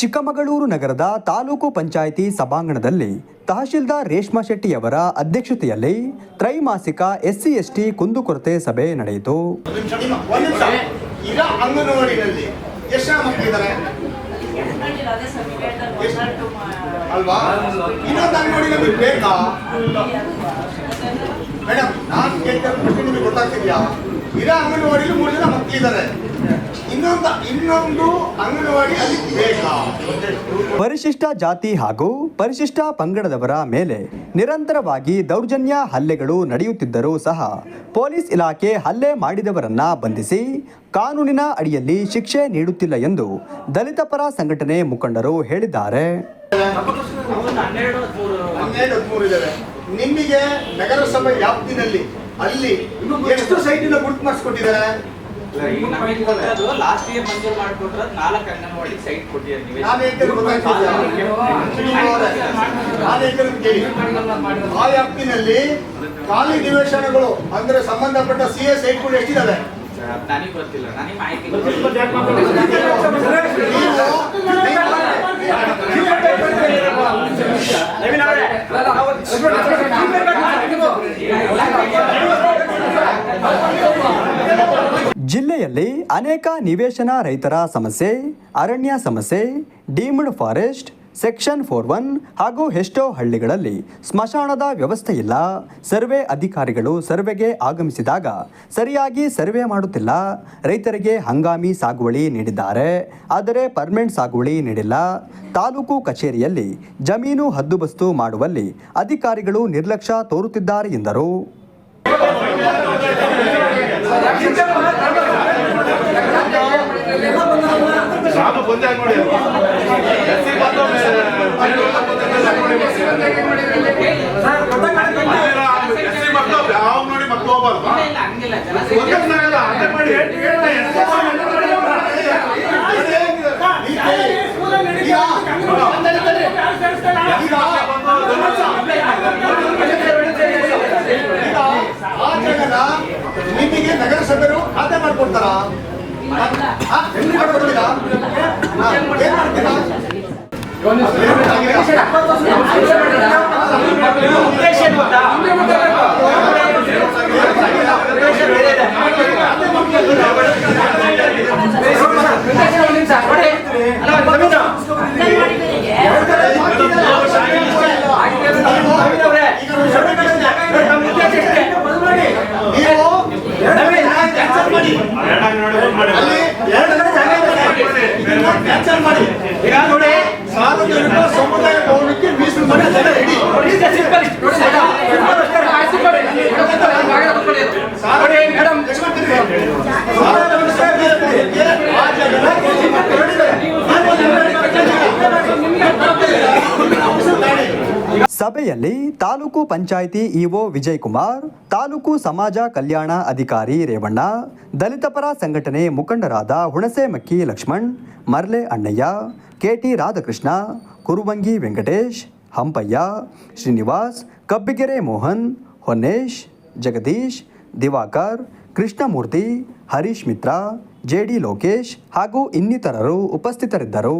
ಚಿಕ್ಕಮಗಳೂರು ನಗರದ ತಾಲೂಕು ಪಂಚಾಯಿತಿ ಸಭಾಂಗಣದಲ್ಲಿ ತಹಶೀಲ್ದಾರ್ ರೇಷ್ಮಾ ಶೆಟ್ಟಿಯವರ ಅಧ್ಯಕ್ಷತೆಯಲ್ಲಿ ತ್ರೈಮಾಸಿಕ ಎಸ್ಸಿ ಎಸ್ಟಿ ಕುಂದುಕೊರತೆ ಸಭೆ ನಡೆಯಿತು. ಮೇಡಮ್ ಪ್ರಶ್ನೆ ನಿಮಗೆ ಗೊತ್ತಾಗ್ತಿದ್ಯಾ? ಮೂರು ಜನ ಮಕ್ಕಳಿದ್ದಾರೆ. ಇನ್ನೊಂದು ಇನ್ನೊಂದು ಅಂಗನವಾಡಿ ಅಲ್ಲಿ ಬೇಕಾ? ಪರಿಶಿಷ್ಟ ಜಾತಿ ಹಾಗೂ ಪರಿಶಿಷ್ಟ ಪಂಗಡದವರ ಮೇಲೆ ನಿರಂತರವಾಗಿ ದೌರ್ಜನ್ಯ ಹಲ್ಲೆಗಳು ನಡೆಯುತ್ತಿದ್ದರೂ ಸಹ ಪೊಲೀಸ್ ಇಲಾಖೆ ಹಲ್ಲೆ ಮಾಡಿದವರನ್ನ ಬಂಧಿಸಿ ಕಾನೂನಿನ ಅಡಿಯಲ್ಲಿ ಶಿಕ್ಷೆ ನೀಡುತ್ತಿಲ್ಲ ಎಂದು ದಲಿತ ಪರ ಸಂಘಟನೆ ಮುಖಂಡರು ಹೇಳಿದ್ದಾರೆ. ನಿಮಗೆ ನಗರಸಭೆ ವ್ಯಾಪ್ತಿನಲ್ಲಿ ಅಲ್ಲಿ ಎಷ್ಟು ಸೈಟಿನ ಗುರುತು ಮಾಡಿಸ್ಕೊಟ್ಟಿದ್ದಾರೆ? ಈಗ ನಮಗೆ ಗೊತ್ತದು ಲಾಸ್ಟ್ ಇಯರ್ ಮಂಜೂರು ಮಾಡಿಕೊಟ್ರೆ ನಾಲ್ಕು ಅಂಗನವಾಡಿ ಸೈಟ್ ಕೊಟ್ಟಿದ್ದಾರೆ ನೀವೇ. ಆ ವ್ಯಾಪ್ತಿನಲ್ಲಿ ಖಾಲಿ ನಿವೇಶನಗಳು ಅಂದ್ರೆ ಸಂಬಂಧಪಟ್ಟ ಸಿ ಎಸ್ ಐಟ್ಗಳು ಎಷ್ಟಿದಾವೆ? ನನಗೆ ಗೊತ್ತಿಲ್ಲ. ನನಗೆ ಮಾಹಿತಿ ಜಿಲ್ಲೆಯಲ್ಲಿ ಅನೇಕ ನಿವೇಶನ ರೈತರ ಸಮಸ್ಯೆ, ಅರಣ್ಯ ಸಮಸ್ಯೆ, deemed forest, section four one ಹಾಗೂ ಎಷ್ಟೋ ಹಳ್ಳಿಗಳಲ್ಲಿ ಸ್ಮಶಾನದ ವ್ಯವಸ್ಥೆ ಇಲ್ಲ. ಸರ್ವೆ ಅಧಿಕಾರಿಗಳು ಸರ್ವೆಗೆ ಆಗಮಿಸಿದಾಗ ಸರಿಯಾಗಿ ಸರ್ವೆ ಮಾಡುತ್ತಿಲ್ಲ. ರೈತರಿಗೆ ಹಂಗಾಮಿ ಸಾಗುವಳಿ ನೀಡಿದ್ದಾರೆ. ಆದರೆ ಪರ್ಮನೆಂಟ್ ಸಾಗುವಳಿ ನೀಡಿಲ್ಲ. ತಾಲೂಕು ಕಚೇರಿಯಲ್ಲಿ ಜಮೀನು ಹದ್ದುಬಸ್ತು ಮಾಡುವಲ್ಲಿ ಅಧಿಕಾರಿಗಳು ನಿರ್ಲಕ್ಷ್ಯ ತೋರುತ್ತಿದ್ದಾರೆ ಎಂದರು. ಬಂದೆ ನೋಡಿ ಎಸ್ಸಿ ಬಂದು ಎಸ್ಸಿ ಮಕ್ಕಳು ಯಾವ ನೋಡಿ ಮಕ್ಕಳು ಹೋಗ್ಬಾರ್ದು ಗೊತ್ತಾಗಲ್ಲ, ಅದೇ ಮಾಡಿ ಜಾಗನ ನಿಮಗೆ ನಗರಸಭೆರು ಖಾತೆ ಮಾಡ್ಕೊಡ್ತಾರ ಹೆಂಗ್ ಕ್ಯಾನ್ಸಲ್ ಮಾಡಿ ಈಗ ನೋಡಿ ಸಾರ್ವಜನಿಕ ಸಮುದಾಯ ಭವನಕ್ಕೆ ಮೀಸಲು ಮಾಡಿ ಅದೆಲ್ಲ ರೆಡಿ ಸಾರ್ವಜನಿಕ ಸಮುದಾಯ ಭವನಕ್ಕೆ ಆ ಜಾಗನ ರೆಡಿ. ಸಭೆಯಲ್ಲಿ ತಾಲೂಕು ಪಂಚಾಯಿತಿ ಇಒ ವಿಜಯ್ ಕುಮಾರ್ ತಾಲೂಕು ಸಮಾಜ ಕಲ್ಯಾಣ ಅಧಿಕಾರಿ ರೇವಣ್ಣ, ದಲಿತ ಪರ ಸಂಘಟನೆ ಮುಖಂಡರಾದ ಹುಣಸೆ ಮಕ್ಕಿ ಲಕ್ಷ್ಮಣ್, ಮರ್ಲೆ ಅಣ್ಣಯ್ಯ, ಕೆಟಿ ರಾಧಾಕೃಷ್ಣ, ಕುರುವಂಗಿ ವೆಂಕಟೇಶ್, ಹಂಪಯ್ಯ, ಶ್ರೀನಿವಾಸ್, ಕಬ್ಬಿಗೆರೆ ಮೋಹನ್, ಹೊನ್ನೇಶ್, ಜಗದೀಶ್, ದಿವಾಕರ್, ಕೃಷ್ಣಮೂರ್ತಿ, ಹರೀಶ್ ಮಿತ್ರ ಜೆಡಿ ಲೋಕೇಶ್ ಹಾಗೂ ಇನ್ನಿತರರು ಉಪಸ್ಥಿತರಿದ್ದರು.